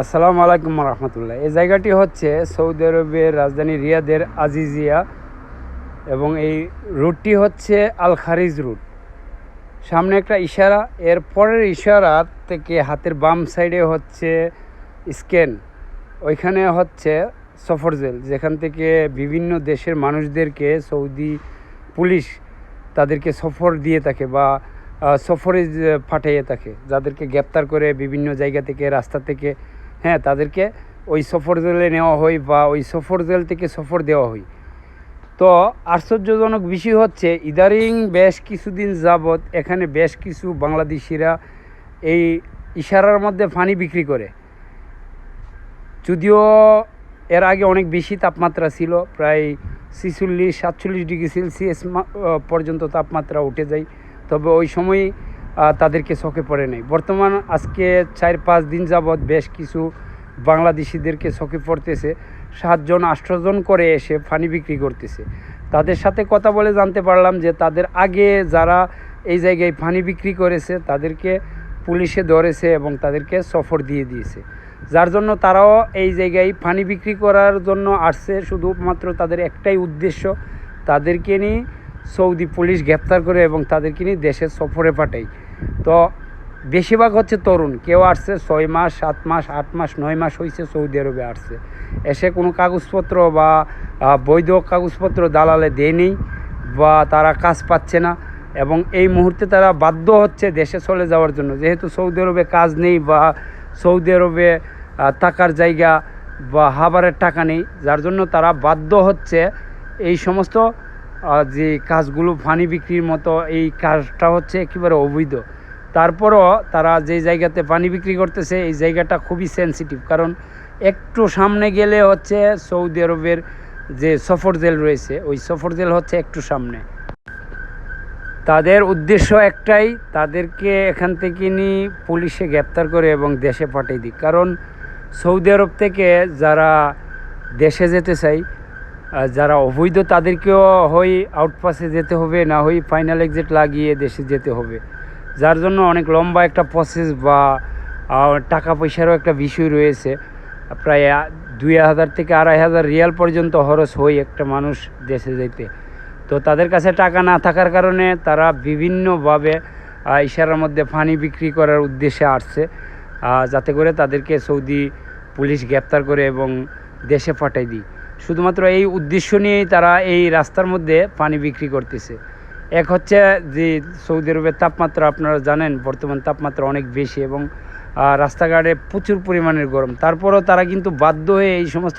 আসসালামু আলাইকুম রহমতুল্লাহ। এই জায়গাটি হচ্ছে সৌদি আরবের রাজধানী রিয়াদের আজিজিয়া এবং এই রুটটি হচ্ছে আল খারিজ রুট। সামনে একটা ইশারা, এর পরের ইশারা থেকে হাতের বাম সাইডে হচ্ছে স্ক্যান ওইখানে হচ্ছে সফর জেল, যেখান থেকে বিভিন্ন দেশের মানুষদেরকে সৌদি পুলিশ তাদেরকে সফর দিয়ে থাকে বা সফরে যে পাঠিয়ে থাকে, যাদেরকে গ্রেপ্তার করে বিভিন্ন জায়গা থেকে, রাস্তা থেকে হ্যাঁ তাদেরকে ওই সফর জেলে নেওয়া হয় বা ওই সফর জেল থেকে সফর দেওয়া হয়। তো আশ্চর্যজনক বিষয় হচ্ছে, ইদারিং বেশ কিছুদিন যাবৎ এখানে বেশ কিছু বাংলাদেশিরা এই ইশারার মধ্যে পানি বিক্রি করে। যদিও এর আগে অনেক বেশি তাপমাত্রা ছিল, প্রায় ছিচল্লিশ সাতচল্লিশ ডিগ্রি সেলসিয়াস পর্যন্ত তাপমাত্রা উঠে যায়। তবে ওই সময় তাদেরকে চোখে পড়ে নাই। বর্তমান আজকে চার পাঁচ দিন যাবৎ বেশ কিছু বাংলাদেশিদেরকে চোখে পড়তেছে। সাতজন আষ্টজন করে এসে পানি বিক্রি করতেছে। তাদের সাথে কথা বলে জানতে পারলাম যে তাদের আগে যারা এই জায়গায় ফানি বিক্রি করেছে, তাদেরকে পুলিশে ধরেছে এবং তাদেরকে সফর দিয়ে দিয়েছে। যার জন্য তারাও এই জায়গায় ফানি বিক্রি করার জন্য আসছে। শুধুমাত্র তাদের একটাই উদ্দেশ্য, তাদেরকে নিয়ে সৌদি পুলিশ গ্রেপ্তার করে এবং তাদেরকে নিয়ে দেশে সফরে পাঠায়। তো বেশিরভাগ হচ্ছে তরুণ। কেউ আসছে ছয় মাস, সাত মাস, আট মাস, নয় মাস হয়েছে সৌদি আরবে আসছে। এসে কোনো কাগজপত্র বা বৈধ কাগজপত্র দালালে দেয়নি বা তারা কাজ পাচ্ছে না এবং এই মুহূর্তে তারা বাধ্য হচ্ছে দেশে চলে যাওয়ার জন্য। যেহেতু সৌদি আরবে কাজ নেই বা সৌদি আরবে থাকার জায়গা বা হাবারের টাকা নেই, যার জন্য তারা বাধ্য হচ্ছে এই সমস্ত যে কাজগুলো পানি বিক্রির মতো, এই কাজটা হচ্ছে একেবারে অবৈধ। তারপরও তারা যে জায়গাতে পানি বিক্রি করতেছে, এই জায়গাটা খুবই সেনসিটিভ কারণ একটু সামনে গেলে হচ্ছে সৌদি আরবের যে সফর জেল রয়েছে, ওই সফর জেল হচ্ছে একটু সামনে। তাদের উদ্দেশ্য একটাই, তাদেরকে এখান থেকে নিয়ে পুলিশে গ্রেপ্তার করে এবং দেশে পাঠিয়ে দিই কারণ সৌদি আরব থেকে যারা দেশে যেতে চাই যারা অবৈধ তাদেরকেও হয় আউটপাসে যেতে হবে, না হয় ফাইনাল এক্সিট লাগিয়ে দেশে যেতে হবে। যার জন্য অনেক লম্বা একটা প্রসেস বা টাকা পয়সারও একটা বিষয় রয়েছে। প্রায় দুই হাজার থেকে আড়াই হাজার রিয়াল পর্যন্ত খরচ হয় একটা মানুষ দেশে যেতে। তো তাদের কাছে টাকা না থাকার কারণে তারা বিভিন্নভাবে ইশারার মধ্যে ফানি বিক্রি করার উদ্দেশ্যে আসছে। যাতে করে তাদেরকে সৌদি পুলিশ গ্রেপ্তার করে এবং দেশে পাঠাই দিই। শুধুমাত্র এই উদ্দেশ্য নিয়েই তারা এই রাস্তার মধ্যে পানি বিক্রি করতেছে। এক হচ্ছে যে সৌদি আরবের তাপমাত্রা, আপনারা জানেন বর্তমান তাপমাত্রা অনেক বেশি এবং রাস্তাঘাটে প্রচুর পরিমাণের গরম। তারপরও তারা কিন্তু বাধ্য হয়ে এই সমস্ত